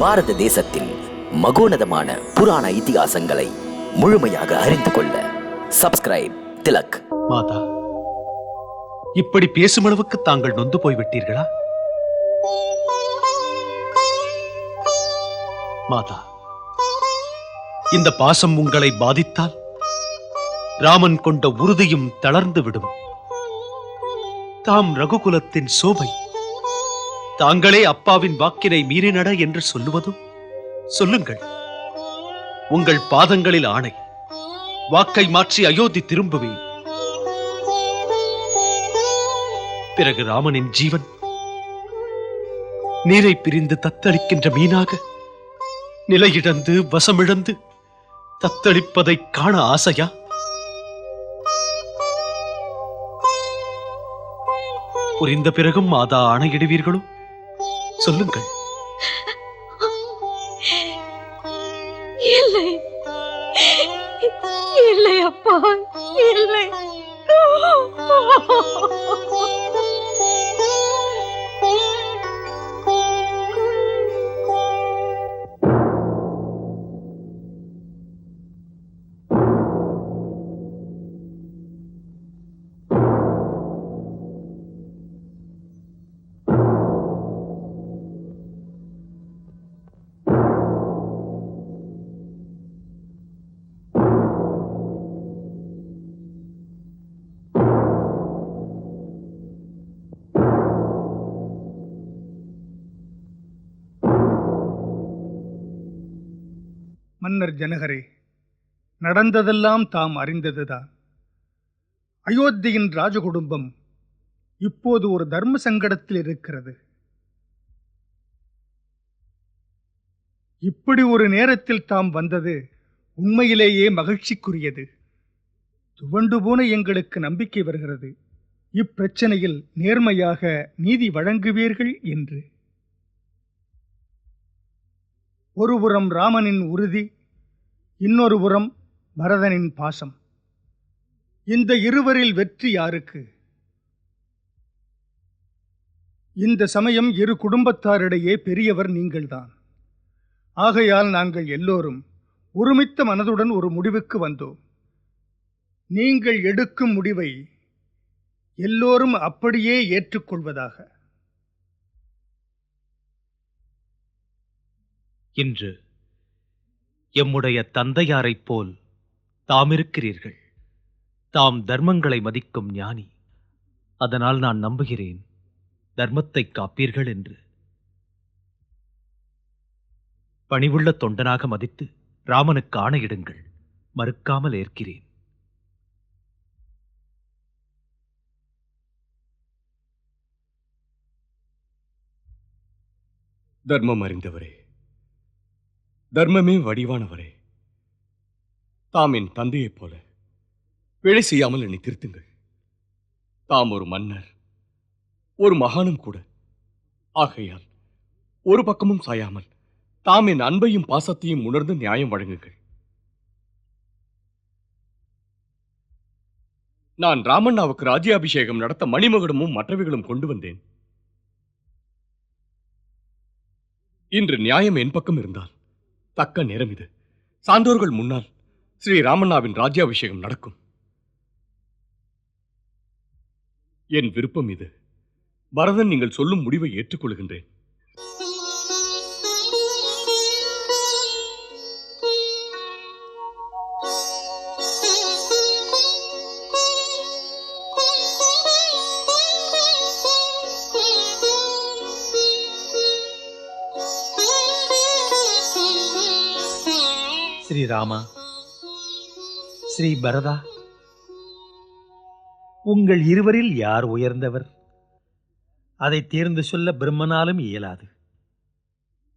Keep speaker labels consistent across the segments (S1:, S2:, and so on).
S1: பாரத தேசத்தின் மகோனதமான புராண இதிகாசங்களை முழுமையாக அறிந்து கொள்ள சப்ஸ்கிரைப் திலக்.
S2: மாதா இப்படி பேசும் அளவுக்கு தாங்கள் நொந்து போய்விட்டீர்களா? மாதா இந்த பாசம் உங்களை பாதித்தால் ராமன் கொண்ட உறுதியும் தளர்ந்து விடும். தாம் ரகுகுலத்தின் சோபை தாங்களே அப்பாவின் வாக்கினை மீறினட என்று சொல்லுவதும்? சொல்லுங்கள். உங்கள் பாதங்களில் ஆணை. வாக்கை மாற்றி அயோத்தி திரும்புவேன். பிறகு ராமனின் ஜீவன். நீரை பிரிந்து தத்தளிக்கின்ற மீனாக நிலையிழந்து வசமிழந்து தத்தளிப்பதை காண ஆசையா? புரிந்த பிறகும் மாதா ஆணையிடுவீர்களோ? சொல்லுங்கள்.
S3: இல்லை. இல்லை அப்பா. இல்லை.
S4: மன்னர் ஜனகரே நடந்ததெல்லாம் தாம் அறிந்ததுதான். அயோத்தியின் ராஜகுடும்பம் இப்போது ஒரு தர்ம சங்கடத்தில் இருக்கிறது. இப்படி ஒரு நேரத்தில் தாம் வந்தது உண்மையிலேயே மகிழ்ச்சிக்குரியது. துவண்டு போன எங்களுக்கு நம்பிக்கை வருகிறது. இப்பிரச்சனையில் நேர்மையாக நீதி வழங்குவீர்கள் என்று. ஒருபுறம் ராமனின் உறுதி இன்னொரு புறம் பரதனின் பாசம். இந்த இருவரில் வெற்றி யாருக்கு? இந்த சமயம் இரு குடும்பத்தாரிடையே பெரியவர் நீங்கள்தான். ஆகையால் நாங்கள் எல்லோரும் ஒருமித்த மனதுடன் ஒரு முடிவுக்கு வந்தோம். நீங்கள் எடுக்கும் முடிவை எல்லோரும் அப்படியே ஏற்றுக்கொள்வதாக.
S2: இன்று எம்முடைய தந்தையாரைப் போல் தாம் இருக்கிறீர்கள் தாம் தர்மங்களை மதிக்கும் ஞானி. அதனால் நான் நம்புகிறேன் தர்மத்தை காப்பீர்கள் என்று. பணிவுள்ள தொண்டனாக மதித்து ராமனுக்கு ஆணையிடுங்கள் மறுக்காமல் ஏற்கிறேன்.
S5: தர்மம் அறிந்தவரே தர்மமே வடிவானவரே. தாம் என் தந்தையைப் போல பிழை செய்யாமல் என்னை திருத்துங்கள். தாம் ஒரு மன்னர் ஒரு மகானும் கூட. ஆகையால் ஒரு பக்கமும் சாயாமல் தாம் என் அன்பையும் பாசத்தையும் உணர்ந்து நியாயம் வழங்குங்கள். நான் ராமண்ணாவுக்கு ராஜ்யாபிஷேகம் நடத்த மணிமகுடமும் மற்றவைகளும் கொண்டு வந்தேன். இன்று நியாயம் என் பக்கம் இருந்தால் தக்க நேரம் இது. சான்றோர்கள் முன்னால் ஸ்ரீ ராமண்ணாவின் ராஜ்யாபிஷேகம் நடக்கும். என் விருப்பம் இது. பரதன் நீங்கள் சொல்லும் முடிவை ஏற்றுக்கொள்கின்றேன்.
S2: ஸ்ரீராமா. ஸ்ரீ பரதா உங்கள் இருவரில் யார் உயர்ந்தவர்? அதை தேர்ந்து சொல்ல பிரம்மனாலும் இயலாது.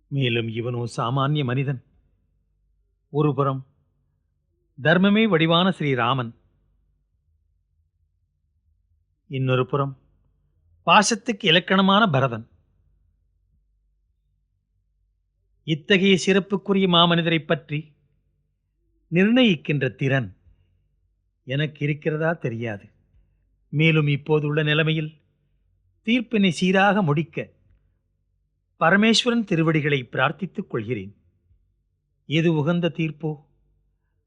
S2: மேலும் இவனோ சாமானிய மனிதன். ஒருபுறம் தர்மமே வடிவான ஸ்ரீராமன். இன்னொரு புறம் பாசத்துக்கு இலக்கணமான பரதன். இத்தகைய சிறப்புக்குரிய மாமனிதரைப் பற்றி நிர்ணயிக்கின்ற திறன் எனக்கு இருக்கிறதா தெரியாது. மேலும் இப்போதுள்ள நிலைமையில் தீர்ப்பினை சீராக முடிக்க
S6: பரமேஸ்வரன் திருவடிகளை பிரார்த்தித்துக் கொள்கிறேன். எது உகந்த தீர்ப்போ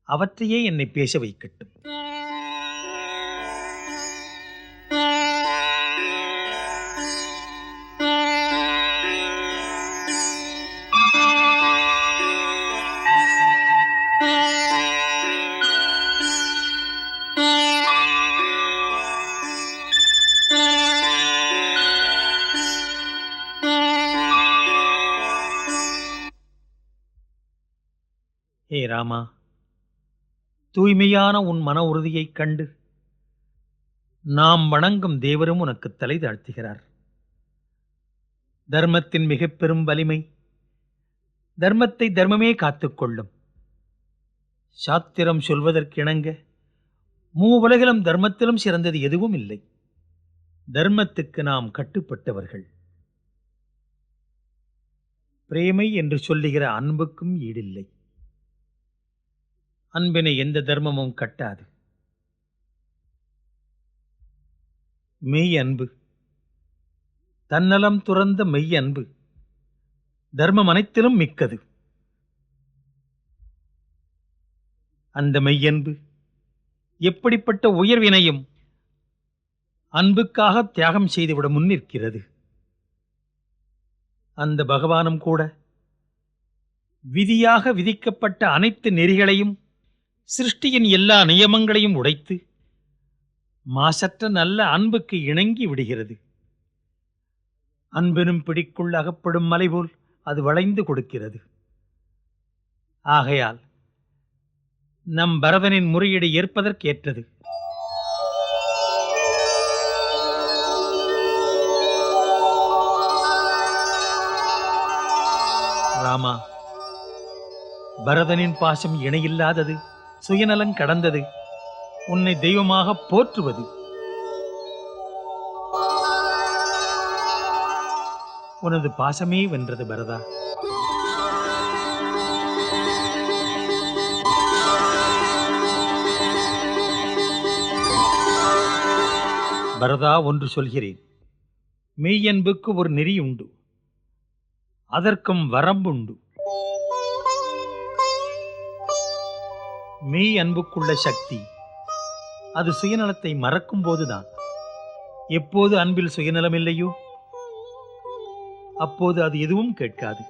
S6: அவற்றையே என்னை பேச வைக்கட்டும். ராமா தூய்மையான உன் மன உறுதியைக் கண்டு நாம் வணங்கும் தேவரும் உனக்கு தலை தாழ்த்துகிறார். தர்மத்தின் மிக பெரும் வலிமை தர்மத்தை தர்மமே காத்துக்கொள்ளும் சாத்திரம் சொல்வதற்கிணங்க மூவுலகிலும் தர்மத்திலும் சிறந்தது எதுவும் இல்லை. தர்மத்துக்கு நாம் கட்டுப்பட்டவர்கள். பிரேமை என்று சொல்லுகிற அன்புக்கும் ஈடில்லை. அன்பினை எந்த தர்மமும் கட்டாது. மெய் அன்பு. தன்னலம் துறந்த மெய் அன்பு. தர்மம் அனைத்திலும் மிக்கது. அந்த மெய்யன்பு எப்படிப்பட்ட உயர்வினையும் அன்புக்காக தியாகம் செய்துவிட முன்னிற்கிறது அந்த பகவானும் கூட விதியாக விதிக்கப்பட்ட அனைத்து நெறிகளையும் சிருஷ்டியின் எல்லா நியமங்களையும் உடைத்து மாசற்ற நல்ல அன்புக்கு இணங்கி விடுகிறது. அன்பெனும் பிடிக்குள் அகப்படும் மலை போல் அது வளைந்து கொடுக்கிறது. ஆகையால் நம் பரதனின் முறையீடு ஏற்பதற்கேற்றது. ராமா பரதனின் பாசம் இணையில்லாதது சுயநலம் கடந்தது. உன்னை தெய்வமாக போற்றுவது. உனது பாசமே வென்றது பரதா. பரதா ஒன்று சொல்கிறேன். மெய்யன்புக்கு ஒரு நெறி உண்டு அதற்கும் வரம்புண்டு. மெய் அன்புக்குள்ள சக்தி. அது சுயநலத்தை மறக்கும் போதுதான். எப்போது அன்பில் சுயநலம் இல்லையோ அப்போது அது எதுவும் கேட்காது.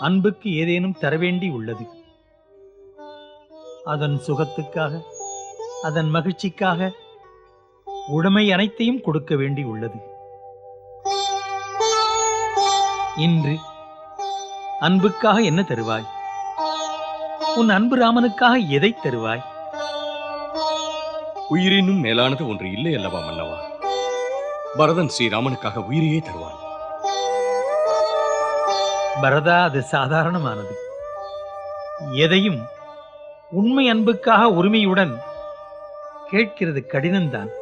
S6: அன்புக்கு ஏதேனும் தரவேண்டி உள்ளது. அதன் சுகத்துக்காக அதன் மகிழ்ச்சிக்காக உடைமை அனைத்தையும் கொடுக்க வேண்டி உள்ளது. இன்று அன்புக்காக என்ன தருவாய்? உன் அன்பு ராமனுக்காக எதை தருவாய்?
S5: உயிரினும் மேலானது ஒன்று இல்லை அல்லவா மன்னவா? பரதன் ஸ்ரீராமனுக்காக உயிரையே தருவான்.
S6: பரதா அது சாதாரணமானது. எதையும் உண்மை அன்புக்காக உரிமையுடன் கேட்கிறது கடினம்தான்.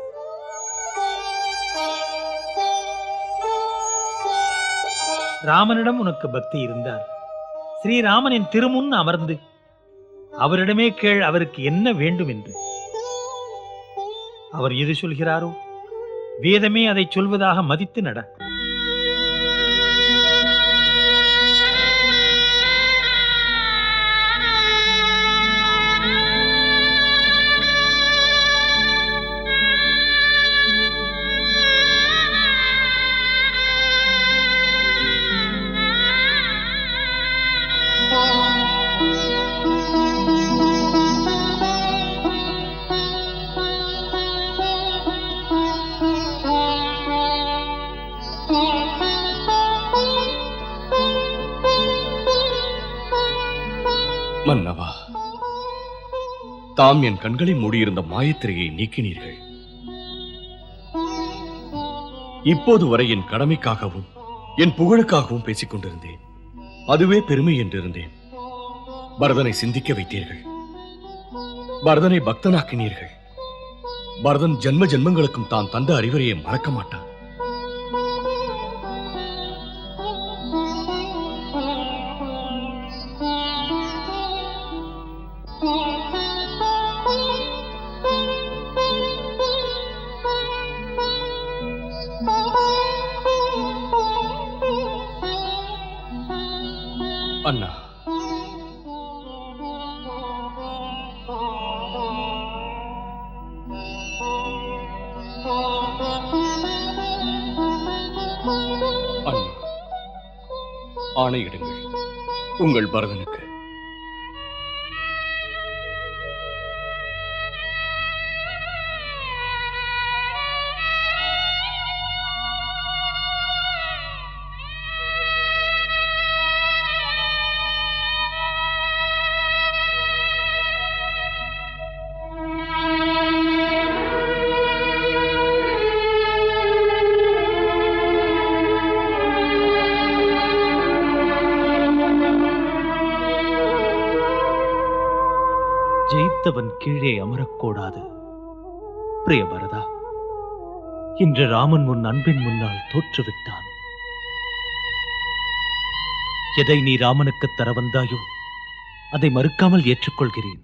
S6: ராமனிடம் உனக்கு பக்தி இருந்தால் ஸ்ரீராமனின் திருமுன் அமர்ந்து அவரிடமே கேள் அவருக்கு என்ன வேண்டும் என்று. அவர் எது சொல்கிறாரோ? வேதமே அதை சொல்வதாக மதித்து நட.
S5: தாம் என் கண்களை மூடியிருந்த மாயத்திரையை நீக்கினீர்கள். இப்போது வரை என் கடமைக்காகவும் என் புகழுக்காகவும் பேசிக் கொண்டிருந்தேன். அதுவே பெருமை என்றிருந்தேன். பரதனை சிந்திக்க வைத்தீர்கள். பரதனை பக்தனாக்கினீர்கள். பரதன் ஜென்ம ஜென்மங்களுக்கும் தான் தந்த அறிவுரையை மறக்க மாட்டான். அண்ணா ஆணையிடுங்கள். உங்கள் பரதனுக்கு
S7: அடுத்தவன் கீழே அமரக்கூடாது. பிரியபரதா இன்று ராமன் உன் அன்பின் முன்னால் தோற்றுவிட்டான். எதை நீ ராமனுக்கு தர வந்தாயோ அதை மறுக்காமல் ஏற்றுக்கொள்கிறேன்.